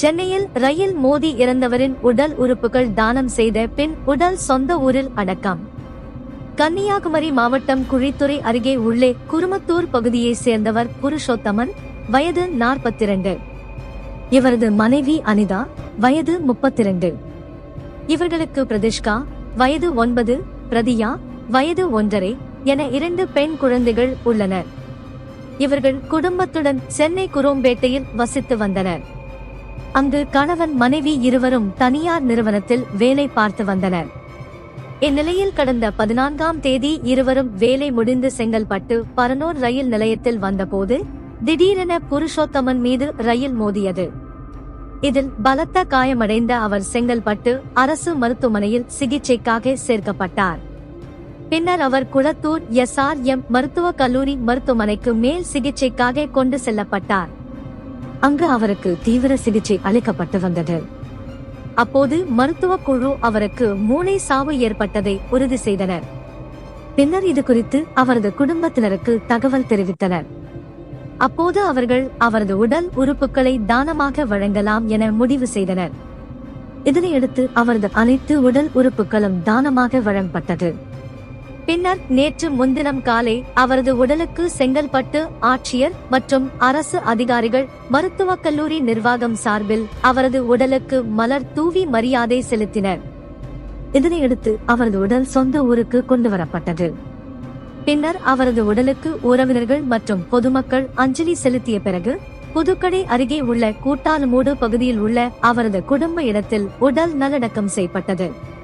சென்னையில் ரயில் மோதி இறந்தவரின் உடல் உறுப்புகள் தானம் செய்த பின் உடல் சொந்த ஊரில் அடக்கம். கன்னியாகுமரி மாவட்டம் குழித்துறை அருகே உள்ளே குருமத்தூர் பகுதியைச் சேர்ந்தவர் புருஷோத்தமன் வயது நாற்பத்திரண்டு. இவரது மனைவி அனிதா வயது முப்பத்திரண்டு. இவர்களுக்கு பிரதிஷ்கா வயது ஒன்பது பிரதியா வயது ஒன்றரை என இரண்டு பெண் குழந்தைகள் உள்ளனர். இவர்கள் குடும்பத்துடன் சென்னை குரோம்பேட்டையில் வசித்து வந்தனர். அங்கு கணவன் மனைவி இருவரும் தனியார் நிறுவனத்தில் வேலை பார்த்து வந்தனர். இந்நிலையில் கடந்த பதினான்காம் தேதி இருவரும் வேலை முடிந்து செங்கல்பட்டு பரனூர் ரயில் நிலையத்தில் வந்தபோது திடீரென புருஷோத்தமன் மீது ரயில் மோதியது. இதில் பலத்த காயமடைந்த அவர் செங்கல்பட்டு அரசு மருத்துவமனையில் சிகிச்சைக்காக சேர்க்கப்பட்டார். பின்னர் அவர் குளத்தூர் எஸ்ஆர்எம் மருத்துவக் கல்லூரி மருத்துவமனைக்கு மேல் சிகிச்சைக்காக கொண்டு செல்லப்பட்டார். அங்கு அவருக்கு தீவிர சிகிச்சை அளிக்கப்பட்டு வந்தது. அப்போது மருத்துவ குழு அவருக்கு மூளை சாவு ஏற்பட்டதை உறுதி செய்தனர். பின்னர் இது குறித்து அவரது குடும்பத்தினருக்கு தகவல் தெரிவித்தனர். அப்போது அவர்கள் அவரது உடல் உறுப்புகளை தானமாக வழங்கலாம் என முடிவு செய்தனர். இதனையடுத்து அவரது அனைத்து உடல் உறுப்புகளும் தானமாக வழங்கப்பட்டது. பின்னர் நேற்று முன்தினம் காலை அவரது உடலுக்கு செங்கல்பட்டு ஆட்சியர் மற்றும் அரசு அதிகாரிகள் மருத்துவக் கல்லூரி நிர்வாகம் சார்பில் அவரது உடலுக்கு மலர் தூவி மரியாதை செலுத்தினர். இதனையடுத்து அவரது உடல் சொந்த ஊருக்கு கொண்டு வரப்பட்டது. பின்னர் அவரது உடலுக்கு உறவினர்கள் மற்றும் பொதுமக்கள் அஞ்சலி செலுத்திய பிறகு புதுக்கடை அருகே உள்ள கூட்டாலுமூடு பகுதியில் உள்ள அவரது குடும்ப இடத்தில் உடல் நல்லடக்கம் செய்யப்பட்டது.